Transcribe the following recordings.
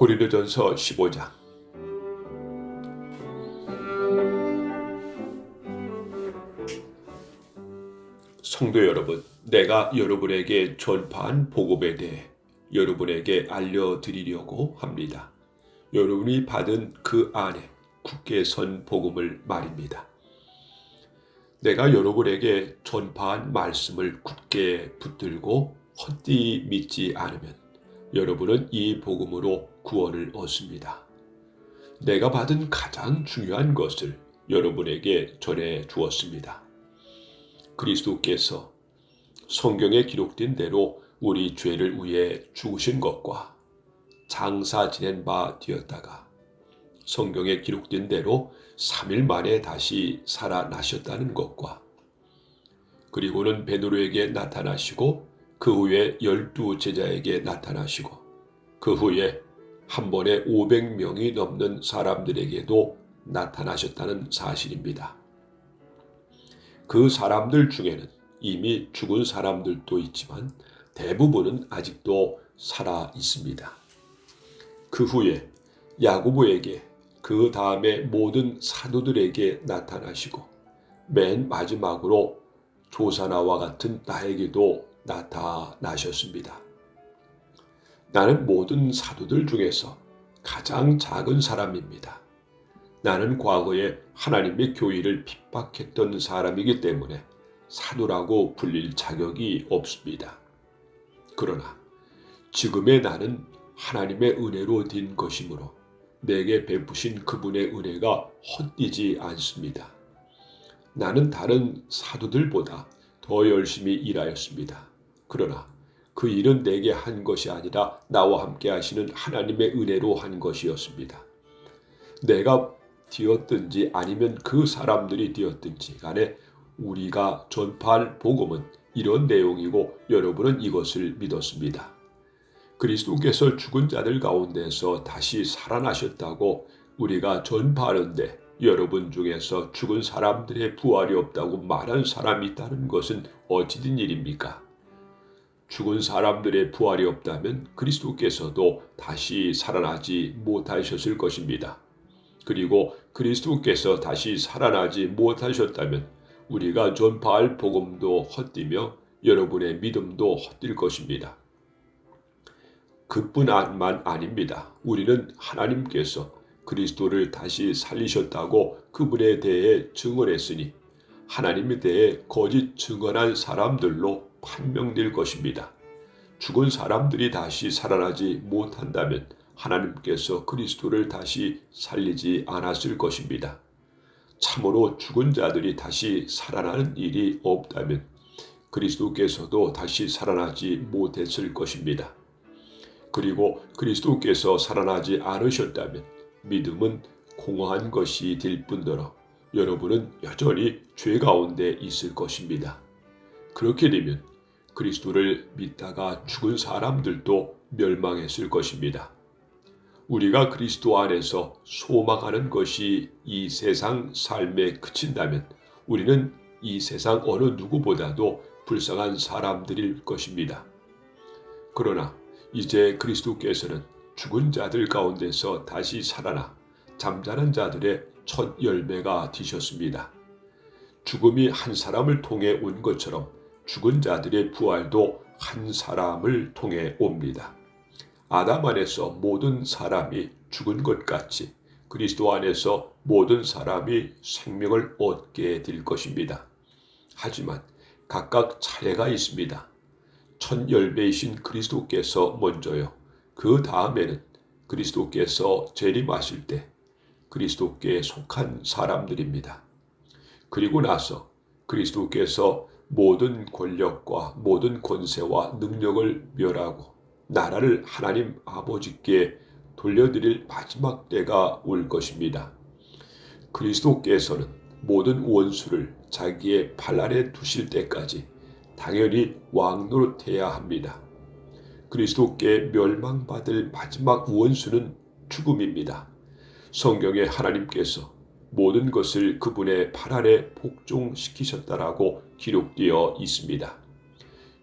고린도전서 15장 성도 여러분, 내가 여러분에게 전파한 복음에 대해 여러분에게 알려드리려고 합니다. 여러분이 받은 그 안에 굳게 선 복음을 말입니다. 내가 여러분에게 전파한 말씀을 굳게 붙들고 헛되이 믿지 않으면 여러분은 이 복음으로 구원을 얻습니다. 내가 받은 가장 중요한 것을 여러분에게 전해 주었습니다. 그리스도께서 성경에 기록된 대로 우리 죄를 위해 죽으신 것과 장사 지낸 바 되었다가 성경에 기록된 대로 3일 만에 다시 살아나셨다는 것과 그리고는 베드로에게 나타나시고 그 후에 열두 제자에게 나타나시고 그 후에 한 번에 500명이 넘는 사람들에게도 나타나셨다는 사실입니다. 그 사람들 중에는 이미 죽은 사람들도 있지만 대부분은 아직도 살아 있습니다. 그 후에 야고보에게 그 다음에 모든 사도들에게 나타나시고 맨 마지막으로 조사나와 같은 나에게도 나타나셨습니다. 나는 모든 사도들 중에서 가장 작은 사람입니다. 나는 과거에 하나님의 교회를 핍박했던 사람이기 때문에 사도라고 불릴 자격이 없습니다. 그러나 지금의 나는 하나님의 은혜로 된 것이므로 내게 베푸신 그분의 은혜가 헛되지 않습니다. 나는 다른 사도들보다 더 열심히 일하였습니다. 그러나 그 일은 내게 한 것이 아니라 나와 함께 하시는 하나님의 은혜로 한 것이었습니다. 내가 되었든지 아니면 그 사람들이 되었든지 간에 우리가 전파할 복음은 이런 내용이고 여러분은 이것을 믿었습니다. 그리스도께서 죽은 자들 가운데서 다시 살아나셨다고 우리가 전파하는데 여러분 중에서 죽은 사람들의 부활이 없다고 말한 사람이 있다는 것은 어찌된 일입니까? 죽은 사람들의 부활이 없다면 그리스도께서도 다시 살아나지 못하셨을 것입니다. 그리고 그리스도께서 다시 살아나지 못하셨다면 우리가 전파할 복음도 헛디며 여러분의 믿음도 헛딜 것입니다. 그뿐만 아닙니다. 우리는 하나님께서 그리스도를 다시 살리셨다고 그분에 대해 증언했으니 하나님에 대해 거짓 증언한 사람들로 판명될 것입니다. 죽은 사람들이 다시 살아나지 못한다면 하나님께서 그리스도를 다시 살리지 않았을 것입니다. 참으로 죽은 자들이 다시 살아나는 일이 없다면 그리스도께서도 다시 살아나지 못했을 것입니다. 그리고 그리스도께서 살아나지 않으셨다면 믿음은 공허한 것이 될 뿐더러 여러분은 여전히 죄 가운데 있을 것입니다. 그렇게 되면 그리스도를 믿다가 죽은 사람들도 멸망했을 것입니다. 우리가 그리스도 안에서 소망하는 것이 이 세상 삶에 그친다면 우리는 이 세상 어느 누구보다도 불쌍한 사람들일 것입니다. 그러나 이제 그리스도께서는 죽은 자들 가운데서 다시 살아나 잠자는 자들의 첫 열매가 되셨습니다. 죽음이 한 사람을 통해 온 것처럼 죽은 자들의 부활도 한 사람을 통해 옵니다. 아담 안에서 모든 사람이 죽은 것 같이 그리스도 안에서 모든 사람이 생명을 얻게 될 것입니다. 하지만 각각 차례가 있습니다. 첫 열배이신 그리스도께서 먼저요. 그 다음에는 그리스도께서 재림하실 때 그리스도께 속한 사람들입니다. 그리고 나서 그리스도께서 모든 권력과 모든 권세와 능력을 멸하고 나라를 하나님 아버지께 돌려드릴 마지막 때가 올 것입니다. 그리스도께서는 모든 원수를 자기의 발 아래 두실 때까지 당연히 왕노릇해야 합니다. 그리스도께 멸망받을 마지막 원수는 죽음입니다. 성경에 하나님께서 모든 것을 그분의 발 아래 복종시키셨다라고 기록되어 있습니다.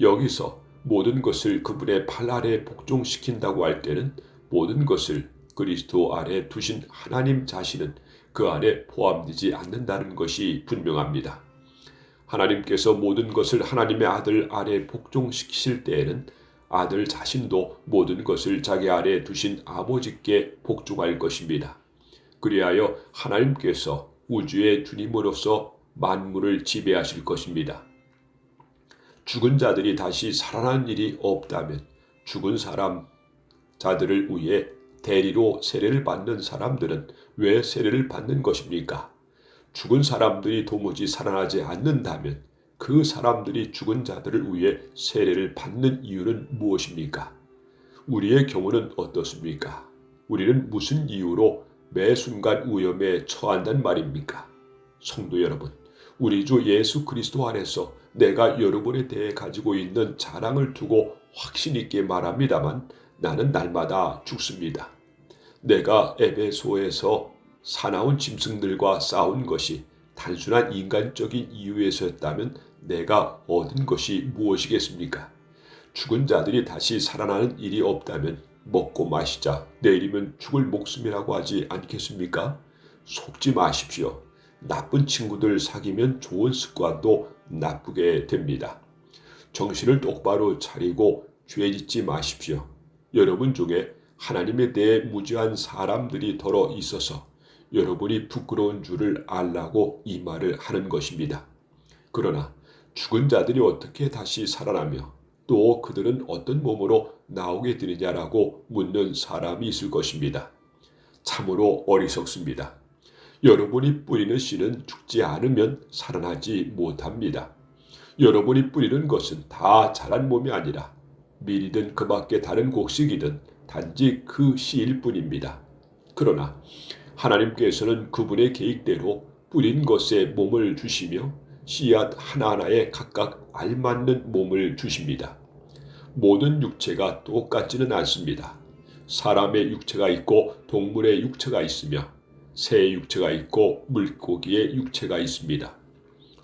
여기서 모든 것을 그분의 발 아래 복종시킨다고 할 때는 모든 것을 그리스도 아래 두신 하나님 자신은 그 안에 포함되지 않는다는 것이 분명합니다. 하나님께서 모든 것을 하나님의 아들 아래 복종시키실 때에는 아들 자신도 모든 것을 자기 아래 두신 아버지께 복종할 것입니다. 그리하여 하나님께서 우주의 주님으로서 만물을 지배하실 것입니다. 죽은 자들이 다시 살아난 일이 없다면 죽은 사람 자들을 위해 대리로 세례를 받는 사람들은 왜 세례를 받는 것입니까? 죽은 사람들이 도무지 살아나지 않는다면 그 사람들이 죽은 자들을 위해 세례를 받는 이유는 무엇입니까? 우리의 경우는 어떻습니까? 우리는 무슨 이유로 매 순간 위험에 처한단 말입니까? 성도 여러분, 우리 주 예수 그리스도 안에서 내가 여러분에 대해 가지고 있는 자랑을 두고 확신 있게 말합니다만 나는 날마다 죽습니다. 내가 에베소에서 사나운 짐승들과 싸운 것이 단순한 인간적인 이유에서였다면 내가 얻은 것이 무엇이겠습니까? 죽은 자들이 다시 살아나는 일이 없다면 먹고 마시자 내일이면 죽을 목숨이라고 하지 않겠습니까? 속지 마십시오. 나쁜 친구들 사귀면 좋은 습관도 나쁘게 됩니다. 정신을 똑바로 차리고 죄 짓지 마십시오. 여러분 중에 하나님에 대해 무지한 사람들이 덜어 있어서 여러분이 부끄러운 줄을 알라고 이 말을 하는 것입니다. 그러나 죽은 자들이 어떻게 다시 살아나며 또 그들은 어떤 몸으로 나오게 되느냐라고 묻는 사람이 있을 것입니다. 참으로 어리석습니다. 여러분이 뿌리는 씨는 죽지 않으면 살아나지 못합니다. 여러분이 뿌리는 것은 다 자란 몸이 아니라 밀이든 그 밖에 다른 곡식이든 단지 그 씨일 뿐입니다. 그러나 하나님께서는 그분의 계획대로 뿌린 것에 몸을 주시며 씨앗 하나하나에 각각 알맞는 몸을 주십니다. 모든 육체가 똑같지는 않습니다. 사람의 육체가 있고 동물의 육체가 있으며 새의 육체가 있고 물고기의 육체가 있습니다.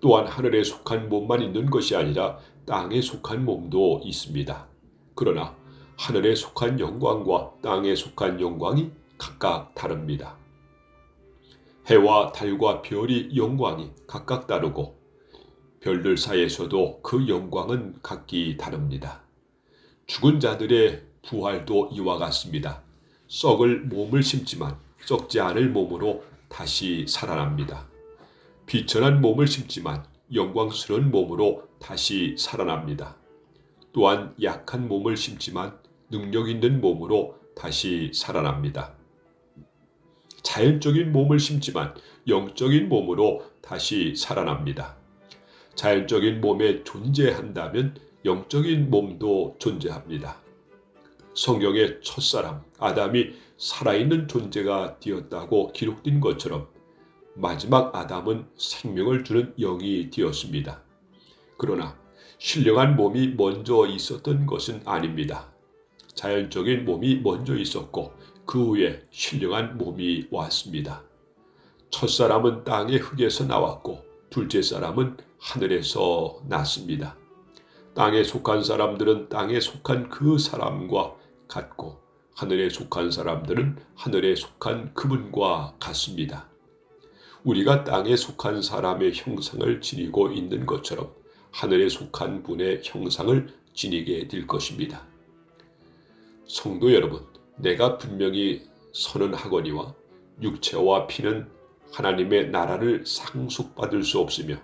또한 하늘에 속한 몸만 있는 것이 아니라 땅에 속한 몸도 있습니다. 그러나 하늘에 속한 영광과 땅에 속한 영광이 각각 다릅니다. 해와 달과 별이 영광이 각각 다르고 별들 사이에서도 그 영광은 각기 다릅니다. 죽은 자들의 부활도 이와 같습니다. 썩을 몸을 심지만 썩지 않을 몸으로 다시 살아납니다. 비천한 몸을 심지만 영광스러운 몸으로 다시 살아납니다. 또한 약한 몸을 심지만 능력 있는 몸으로 다시 살아납니다. 자연적인 몸을 심지만 영적인 몸으로 다시 살아납니다. 자연적인 몸에 존재한다면 영적인 몸도 존재합니다. 성경의 첫사람 아담이 살아있는 존재가 되었다고 기록된 것처럼 마지막 아담은 생명을 주는 영이 되었습니다. 그러나 신령한 몸이 먼저 있었던 것은 아닙니다. 자연적인 몸이 먼저 있었고 그 후에 신령한 몸이 왔습니다. 첫 사람은 땅의 흙에서 나왔고 둘째 사람은 하늘에서 났습니다. 땅에 속한 사람들은 땅에 속한 그 사람과 같고 하늘에 속한 사람들은 하늘에 속한 그분과 같습니다. 우리가 땅에 속한 사람의 형상을 지니고 있는 것처럼 하늘에 속한 분의 형상을 지니게 될 것입니다. 성도 여러분, 내가 분명히 선언하거니와 육체와 피는 하나님의 나라를 상속받을 수 없으며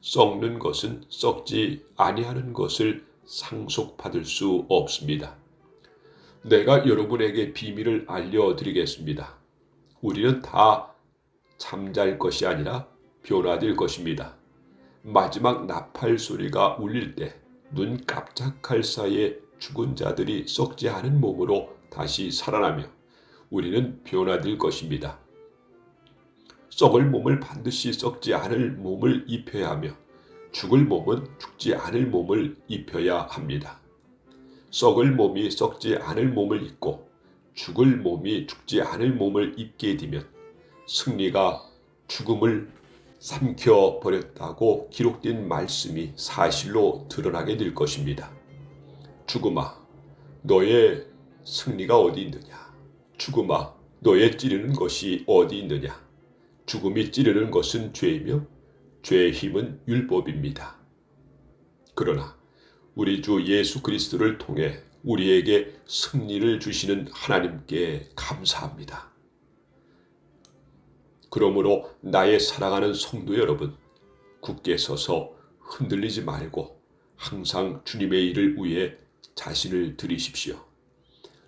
썩는 것은 썩지 아니하는 것을 상속받을 수 없습니다. 내가 여러분에게 비밀을 알려드리겠습니다. 우리는 다 잠잘 것이 아니라 변화될 것입니다. 마지막 나팔 소리가 울릴 때 눈 깜짝할 사이에 죽은 자들이 썩지 않은 몸으로 다시 살아나며 우리는 변화될 것입니다. 썩을 몸을 반드시 썩지 않을 몸을 입혀야 하며 죽을 몸은 죽지 않을 몸을 입혀야 합니다. 썩을 몸이 썩지 않을 몸을 입고 죽을 몸이 죽지 않을 몸을 입게 되면 승리가 죽음을 삼켜 버렸다고 기록된 말씀이 사실로 드러나게 될 것입니다. 죽음아, 너의 승리가 어디 있느냐? 죽음아 너의 찌르는 것이 어디 있느냐 죽음이 찌르는 것은 죄이며 죄의 힘은 율법입니다. 그러나 우리 주 예수 그리스도를 통해 우리에게 승리를 주시는 하나님께 감사합니다. 그러므로 나의 사랑하는 성도 여러분, 굳게 서서 흔들리지 말고 항상 주님의 일을 위해 자신을 들이십시오.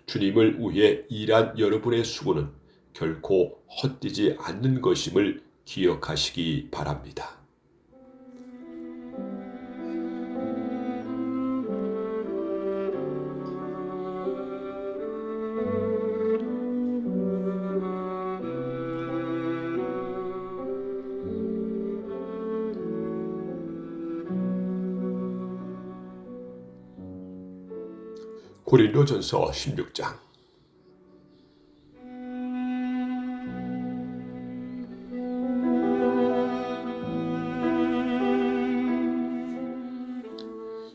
주님을 위해 일한 여러분의 수고는 결코 헛되지 않는 것임을 기억하시기 바랍니다. 고린도전서 16장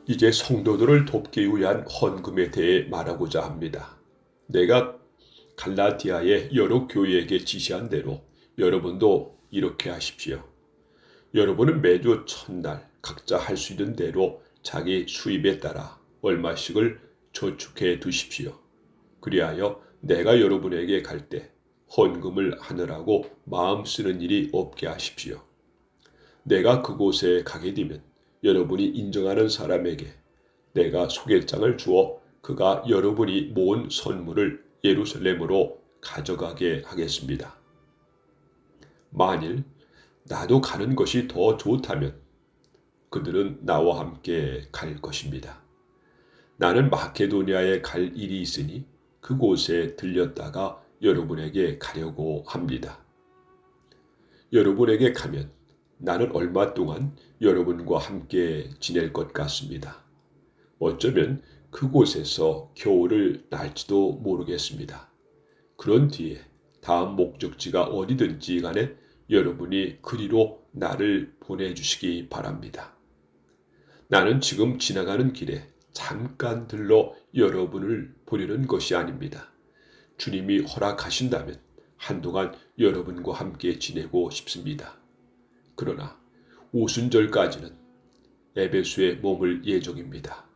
이제 성도들을 돕기 위한 헌금에 대해 말하고자 합니다. 내가 갈라디아의 여러 교회에게 지시한 대로 여러분도 이렇게 하십시오. 여러분은 매주 첫날 각자 할 수 있는 대로 자기 수입에 따라 얼마씩을 저축해 두십시오. 그리하여 내가 여러분에게 갈 때 헌금을 하느라고 마음 쓰는 일이 없게 하십시오. 내가 그곳에 가게 되면 여러분이 인정하는 사람에게 내가 소개장을 주어 그가 여러분이 모은 선물을 예루살렘으로 가져가게 하겠습니다. 만일 나도 가는 것이 더 좋다면 그들은 나와 함께 갈 것입니다. 나는 마케도니아에 갈 일이 있으니 그곳에 들렸다가 여러분에게 가려고 합니다. 여러분에게 가면 나는 얼마 동안 여러분과 함께 지낼 것 같습니다. 어쩌면 그곳에서 겨울을 날지도 모르겠습니다. 그런 뒤에 다음 목적지가 어디든지 간에 여러분이 그리로 나를 보내주시기 바랍니다. 나는 지금 지나가는 길에 잠깐 들러 여러분을 보려는 것이 아닙니다. 주님이 허락하신다면 한동안 여러분과 함께 지내고 싶습니다. 그러나 오순절까지는 에베수에 머물 예정입니다.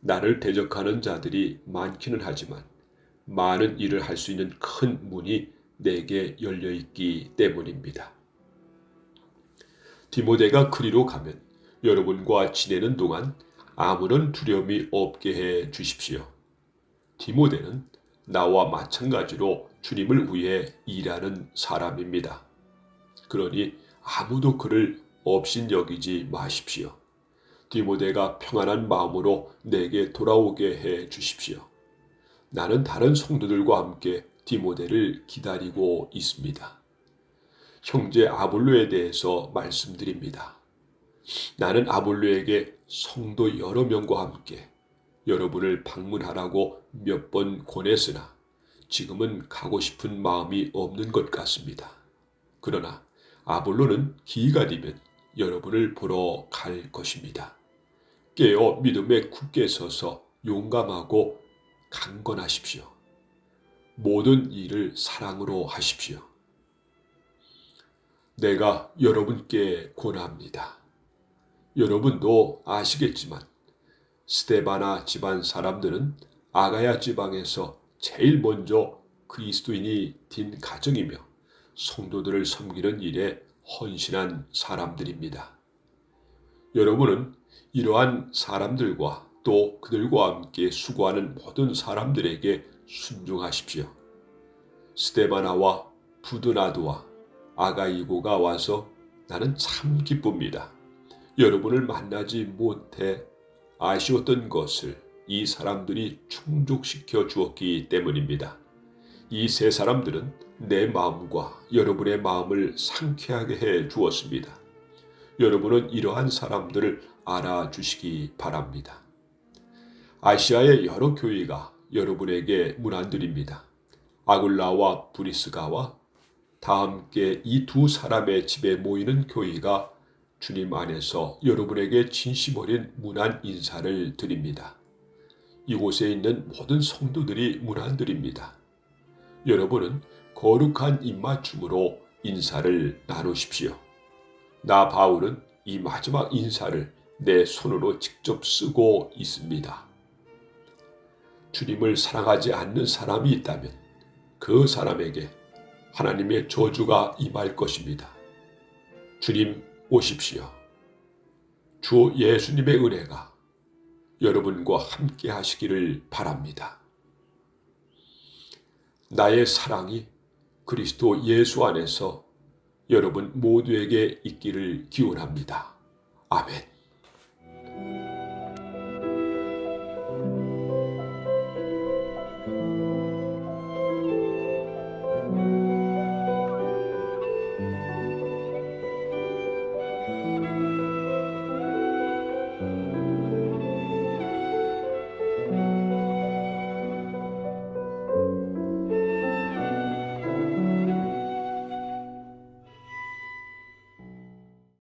나를 대적하는 자들이 많기는 하지만 많은 일을 할 수 있는 큰 문이 내게 열려 있기 때문입니다. 디모데가 그리로 가면 여러분과 지내는 동안 아무런 두려움이 없게 해 주십시오. 디모데는 나와 마찬가지로 주님을 위해 일하는 사람입니다. 그러니 아무도 그를 없인 여기지 마십시오. 디모데가 평안한 마음으로 내게 돌아오게 해 주십시오. 나는 다른 성도들과 함께 디모데를 기다리고 있습니다. 형제 아볼로에 대해서 말씀드립니다. 나는 아볼로에게 성도 여러 명과 함께 여러분을 방문하라고 몇 번 권했으나 지금은 가고 싶은 마음이 없는 것 같습니다. 그러나 아볼로는 기회가 되면 여러분을 보러 갈 것입니다. 깨어 믿음에 굳게 서서 용감하고 강건하십시오. 모든 일을 사랑으로 하십시오. 내가 여러분께 권합니다. 여러분도 아시겠지만 스테바나 집안 사람들은 아가야 지방에서 제일 먼저 그리스도인이 된 가정이며 성도들을 섬기는 일에 헌신한 사람들입니다. 여러분은 이러한 사람들과 또 그들과 함께 수고하는 모든 사람들에게 순종하십시오. 스테바나와 부드나드와 아가이고가 와서 나는 참 기쁩니다. 여러분을 만나지 못해 아쉬웠던 것을 이 사람들이 충족시켜 주었기 때문입니다. 이 세 사람들은 내 마음과 여러분의 마음을 상쾌하게 해 주었습니다. 여러분은 이러한 사람들을 알아주시기 바랍니다. 아시아의 여러 교회가 여러분에게 문안드립니다. 아굴라와 브리스가와 다 함께 이 두 사람의 집에 모이는 교회가 주님 안에서 여러분에게 진심 어린 문안 인사를 드립니다. 이곳에 있는 모든 성도들이 문안 드립니다. 여러분은 거룩한 입맞춤으로 인사를 나누십시오. 나 바울은 이 마지막 인사를 내 손으로 직접 쓰고 있습니다. 주님을 사랑하지 않는 사람이 있다면 그 사람에게 하나님의 저주가 임할 것입니다. 주님 오십시오. 주 예수님의 은혜가 여러분과 함께 하시기를 바랍니다. 나의 사랑이 그리스도 예수 안에서 여러분 모두에게 있기를 기원합니다. 아멘.